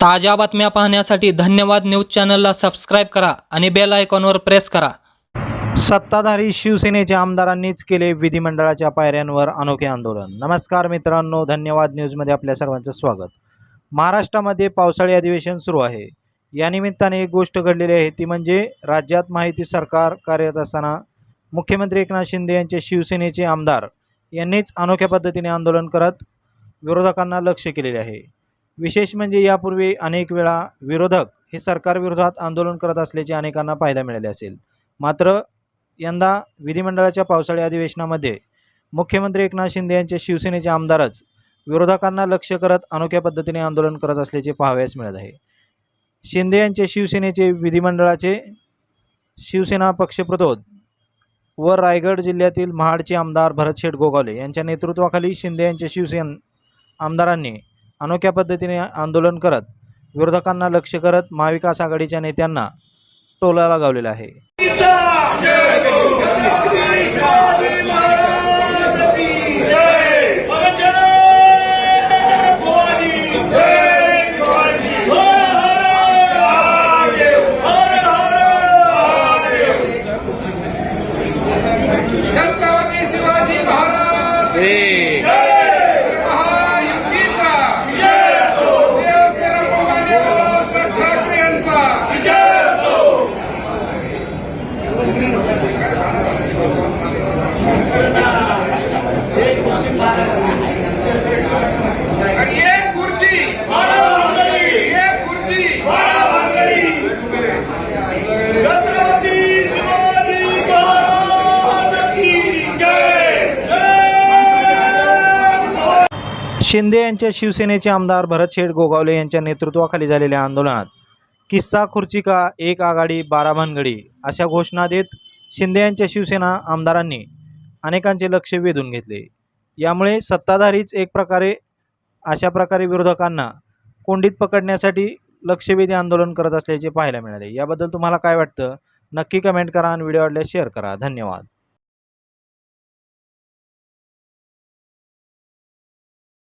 ताज्या बातम्या पाहण्यासाठी धन्यवाद न्यूज चॅनलला सबस्क्राईब करा आणि बेल आयकॉनवर प्रेस करा. सत्ताधारी शिवसेनेच्या आमदारांनीच केले विधिमंडळाच्या पायऱ्यांवर अनोखे आंदोलन. नमस्कार मित्रांनो धन्यवाद न्यूजमध्ये आपल्या सर्वांचं स्वागत. महाराष्ट्रामध्ये पावसाळी अधिवेशन सुरू आहे. या निमित्ताने एक गोष्ट घडलेली आहे ती म्हणजे राज्यात माहिती सरकार कार्यरत असताना मुख्यमंत्री एकनाथ शिंदे यांचे शिवसेनेचे आमदार यांनीच अनोख्या पद्धतीने आंदोलन करत विरोधकांना लक्ष केलेले आहे. विशेष म्हणजे यापूर्वी अनेक वेळा विरोधक हे सरकारविरोधात आंदोलन करत असल्याचे अनेकांना पाहायला मिळाले असेल. मात्र यंदा विधिमंडळाच्या पावसाळी अधिवेशनामध्ये मुख्यमंत्री एकनाथ शिंदे यांचे शिवसेनेचे आमदारच विरोधकांना लक्ष करत अनोख्या पद्धतीने आंदोलन करत असल्याचे पाहावयास मिळत आहे. शिंदे यांचे शिवसेनेचे विधिमंडळाचे शिवसेना पक्षप्रतोद व रायगड जिल्ह्यातील महाडचे आमदार भरतशेठ गोगावले यांच्या नेतृत्वाखाली शिंदे यांच्या शिवसेन आमदारांनी अनोख्या पद्धतीने आंदोलन करत विरोधकांना लक्ष करत महाविकास आघाडीच्या नेत्यांना टोला लगावलेला आहे. छत्रपती आणि एक खुर्ची! एक खुर्ची! छत्रपती शिंदे यांच्या शिवसेनेचे आमदार भरतशेठ गोगावले यांच्या नेतृत्वाखाली झालेल्या आंदोलनात किस्सा खुर्ची का एक आघाडी बारा भानगडी अशा घोषणा देत शिंदे यांच्या शिवसेना आमदारांनी अनेकांचे लक्ष वेधून घेतले. यामुळे सत्ताधारीच एक प्रकारे अशा प्रकारे विरोधकांना कोंडीत पकडण्यासाठी लक्षवेधी आंदोलन करत असल्याचे पाहायला मिळाले. याबद्दल तुम्हाला काय वाटतं? नक्की कमेंट करा आणि व्हिडिओ आवडल्यास शेअर करा. धन्यवाद.